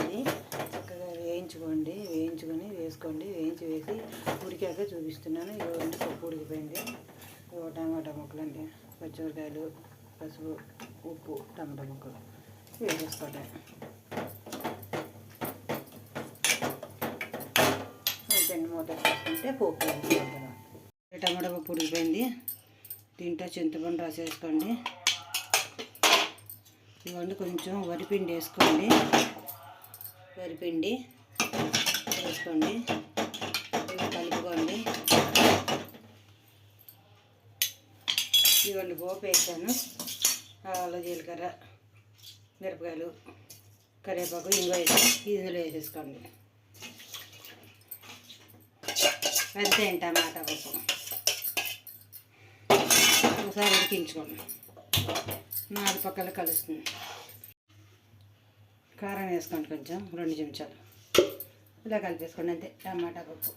ఇది చక్కగా వేయించుకోండి వేయించుకొని వేసుకోండి వేయించి వేసి ఉడికాక చూపిస్తున్నాను. ఇవ్వండి పప్పు ఉడికిపోయింది. ఇవ్వ టమాటా ముక్కలు అండి పచ్చిమిరకాయలు పసుపు ఉప్పు టమాటా ముక్కలు వేసేసుకోండి. అయిపోయింది మూత వేసుకుంటే పోపు టమాటా పప్పు ఉడికిపోయింది. దీంట్లో చింతపండు రాసేసుకోండి ఇవన్నీ కొంచెం వరిపిండి వేసుకోండి. వరిపిండి వేసుకోండి. కలుపుకోండి. ఇవన్నీ పోపు వేసాను. ఆవాలు జీలకర్ర మిరపకాయలు కరివేపాకు ఇంగువ వేసి ఇందులో వేసేసుకోండి. అంతే టమాటా పప్పు ఒకసారి ఉడికించుకోండి. నాలుగు పక్కల కలుస్తుంది. కారం వేసుకోండి కొంచెం రెండు చెంచాలు. ఇలా కలిపేసుకోండి అంతే టమాటా పప్పు.